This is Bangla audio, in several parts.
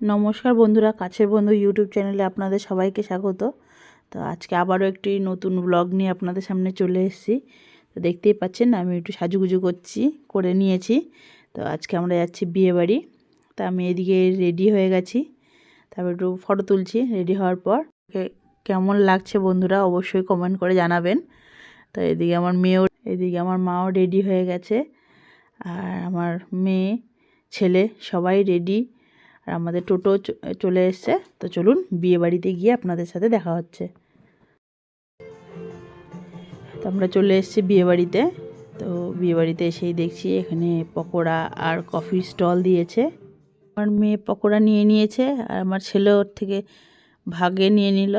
নমস্কার বন্ধুরা, কাছের বন্ধু ইউটিউব চ্যানেলে আপনাদের সবাইকে স্বাগত। তো আজকে আবারও একটি নতুন ব্লগ নিয়ে আপনাদের সামনে চলে এসেছি। তো দেখতেই পাচ্ছেন, আমি একটু সাজুগুজু করছি, করে নিয়েছি। তো আজকে আমরা যাচ্ছি বিয়েবাড়ি। তা আমি এদিকে রেডি হয়ে গেছি। তারপর একটু ফটো তুলছি রেডি হওয়ার পর। কেমন লাগছে বন্ধুরা, অবশ্যই কমেন্ট করে জানাবেন। তো এদিকে আমার মেয়েও, এদিকে আমার মাও রেডি হয়ে গেছে। আর আমার মেয়ে, ছেলে সবাই রেডি আর আমাদের টোটো চলে এসছে। তো চলুন বিয়ে বাড়িতে গিয়ে আপনাদের সাথে দেখা হচ্ছে। তো আমরা চলে এসেছি বিয়ে বাড়িতে। তো বিয়ে বাড়িতে এসেই দেখছি এখানে পকোড়া আর কফি স্টল দিয়েছে। আমার মেয়ে পকোড়া নিয়ে নিয়েছে আর আমার ছেলে ওর থেকে ভাগে নিয়ে নিল।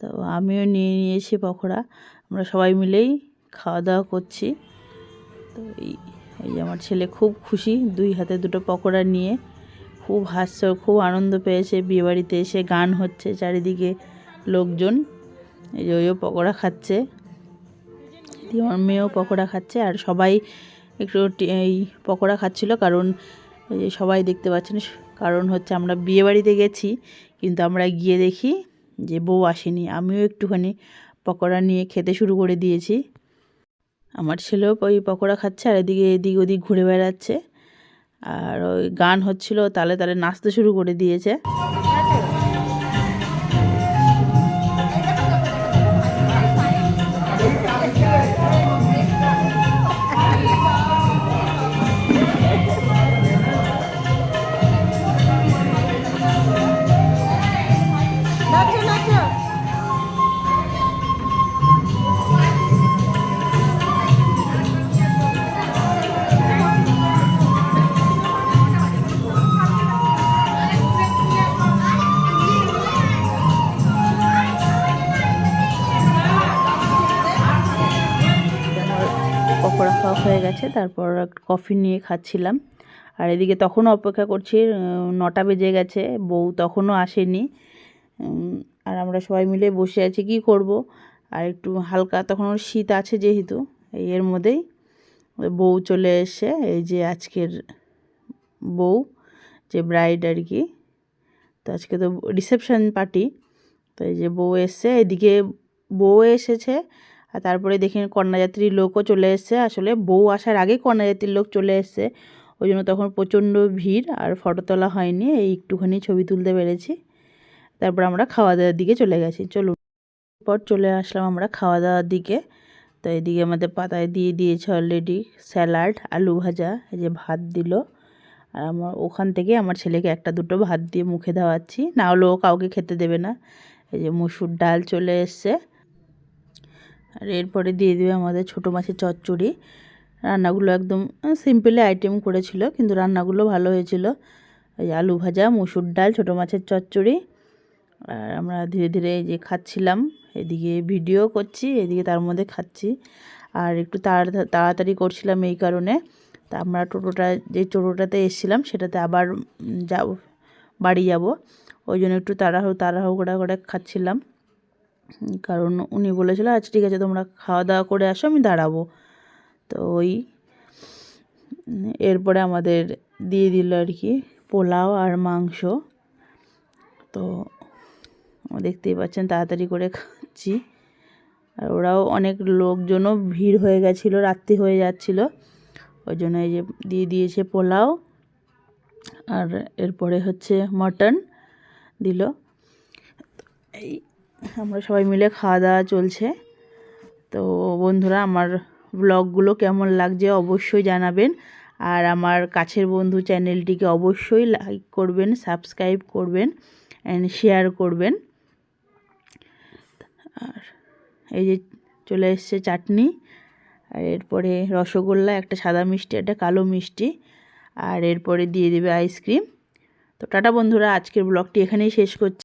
তো আমিও নিয়ে নিয়েছি পকোড়া। আমরা সবাই মিলেই খাওয়া দাওয়া করছি। তো এই আমার ছেলে খুব খুশি দুই হাতে দুটো পকোড়া নিয়ে। খুব হাসছে ও খুব আনন্দ পেয়েছে বিয়েবাড়িতে এসে, গান হচ্ছে চারিদিকে লোকজন। এই যে ওইও পকোড়া খাচ্ছে। আমার মেয়েও পকোড়া খাচ্ছে আর সবাই একটু এই পকোড়া খাচ্ছিল কারণ সবাই দেখতে পাচ্ছেন, কারণ হচ্ছে আমরা বিয়েবাড়িতে গেছি, কিন্তু আমরা গিয়ে দেখি যে বউ আসেনি। আমিও একটুখানি পকোড়া নিয়ে খেতে শুরু করে দিয়েছি। আমার ছেলেও ওই পকোড়া খাচ্ছে আর এদিকে এদিক ওদিক ঘুরে বেড়াচ্ছে। আর ওই গান হচ্ছিল তালে তালে নাচতে শুরু করে দিয়েছে। পকোড়া খাওয়া হয়ে গেছে, তারপর কফি নিয়ে খাচ্ছিলাম। আর এদিকে তখনও অপেক্ষা করছি নটা বেজে গেছে, বউ তখনও আসেনি। আর আমরা সবাই মিলে বসে আছি, কি করব? আর একটু হালকা, তখন শীত আছে যেহেতু এর মধ্যেই বউ চলে এসে, এই যে আজকের বউ, যে ব্রাইড আর কি, তো আজকে তো রিসেপশন পার্টি তো এই যে বউ এসছে, এদিকে বউ এসেছে আর তারপরে দেখি কন্যাযাত্রীর লোকও চলে এসছে। আসলে বউ আসার আগে কন্যাযাত্রীর লোক চলে এসছে। ওই জন্য তখন প্রচণ্ড ভিড় আর ফটো তোলা হয়নি। এই একটুখানি ছবি তুলতে পেরেছি। তারপর আমরা খাওয়া দাওয়ার দিকে চলে গেছি। চলুন পর চলে আসলাম আমরা খাওয়া দাওয়ার দিকে। তো এদিকে আমাদের পাতায় দিয়ে দিয়েছে অলরেডি স্যালাড আলু ভাজা, এই যে ভাত দিল। আর আমার ওখান থেকে আমার ছেলেকে একটা দুটো ভাত দিয়ে মুখে দেওয়াচ্ছি। না হলে ও কাউকে খেতে দেবে না। এই যে মুসুর ডাল চলে এসছে। আর এরপরে দিয়ে দেবে আমাদের ছোটো মাছের চচ্চড়ি। রান্নাগুলো একদম সিম্পলি আইটেম করেছিল, কিন্তু রান্নাগুলো ভালো হয়েছিল। ওই আলু ভাজা, মুসুর ডাল, ছোটো মাছের চচ্চড়ি। আর আমরা ধীরে ধীরে যে খাচ্ছিলাম, এদিকে ভিডিও করছি, এদিকে তার মধ্যে খাচ্ছি। আর একটু তাড়া- তাড়াতাড়ি করছিলাম এই কারণে। তা আমরা টোটোটা, যে টোটোটাতে এসেছিলাম, সেটাতে আবার যাব, বাড়ি যাব। ওই জন্য একটু তাড়াহুড়ো তাড়াহুড়ো করে খাচ্ছিলাম। কারণ উনি বলেছিল আচ্ছা ঠিক আছে, তোমরা খাওয়া দাওয়া করে আসো, আমি দাঁড়াবো। তো ওই, এরপরে আমাদের দিয়ে দিল আর কি, পোলাও আর মাংস। তো দেখতেই পাচ্ছেন, তাড়াতাড়ি করে খাচ্ছি। আর ওরাও অনেক লোকজনও ভিড় হয়ে গেছিল, রাত্রি হয়ে যাচ্ছিল। ওই জন্য এই যে দিয়ে দিয়েছে পোলাও। আর এরপরে হচ্ছে মটন দিল। এই আমরা সবাই মিলে খাওয়া দাওয়া চলছে। তো বন্ধুরা, আমার ব্লগগুলো কেমন লাগছে অবশ্যই জানাবেন। আর আমার কাছের বন্ধু চ্যানেলটিকে অবশ্যই লাইক করবেন সাবস্ক্রাইব করবেন অ্যান্ড শেয়ার করবেন। আর এই যে চলে এসছে চাটনি, আর এরপরে রসগোল্লা, একটা সাদা মিষ্টি, একটা কালো মিষ্টি, আর এরপরে দিয়ে দেবে আইসক্রিম তো টাটা বন্ধুরা, আজকের ব্লগটি এখানেই শেষ করছি।